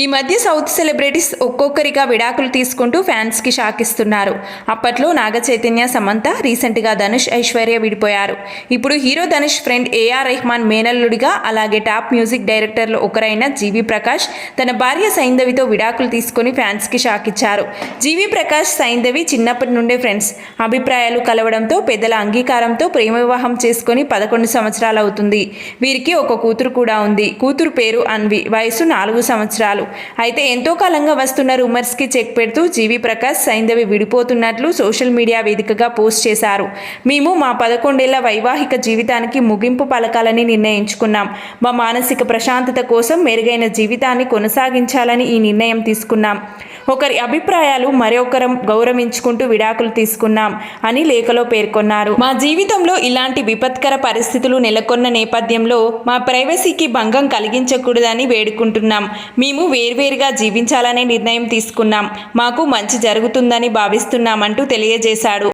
ఈ మధ్య south celebrities ఒక్కొక్కరిగా విడాకులు తీసుకుంటూ ఫ్యాన్స్కి షాక్ ఇస్తున్నారు అప్పట్లో నాగ చైతన్య సమంత రీసెంట్గా ధనుష్ ఐశ్వర్య విడిపోయారు. ఇప్పుడు hero Dhanush friend AR Rahman మేనల్లుడిగా అలాగే టాప్ మ్యూజిక్ డైరెక్టర్లు ఒకరైన జీవి ప్రకాష్ తన భార్య సైందవితో విడాకులు తీసుకొని ఫ్యాన్స్కి షాక్ ఇచ్చారు జీవి ప్రకాష్ సైంధవి చిన్నప్పటి నుండే ఫ్రెండ్స్. అభిప్రాయాలు కలవడంతో పెద్దల అంగీకారంతో ప్రేమ వివాహం చేసుకుని పదకొండు సంవత్సరాలు అవుతుంది వీరికి ఒక కూతురు కూడా ఉంది. కూతురు పేరు అన్వి. వయసు నాలుగు సంవత్సరాలు. అయితే ఎంతో కాలంగా వస్తున్న రూమర్స్కి చెక్ పెడుతూ జీవి ప్రకాష్ సైంధవి విడిపోతున్నట్లు సోషల్ మీడియా వేదికగా పోస్ట్ చేశారు. మేము మా పదకొండేళ్ళ వైవాహిక జీవితానికి ముగింపు పలకాలని నిర్ణయించుకున్నాం. మా మానసిక ప్రశాంతత కోసం మెరుగైన జీవితాన్ని కొనసాగించాలని ఈ నిర్ణయం తీసుకున్నాం. ఒకరి అభిప్రాయాలు మరొకరం గౌరవించుకుంటూ విడాకులు తీసుకున్నాం అని లేఖలో పేర్కొన్నారు. మా జీవితంలో ఇలాంటి విపత్కర పరిస్థితులు నెలకొన్న నేపథ్యంలో మా ప్రైవసీకి భంగం కలిగించకూడదని వేడుకుంటున్నాం. మేము వేర్వేరుగా జీవించాలనే నిర్ణయం తీసుకున్నాం. మాకు మంచి జరుగుతుందని భావిస్తున్నామంటూ తెలియజేశాడు.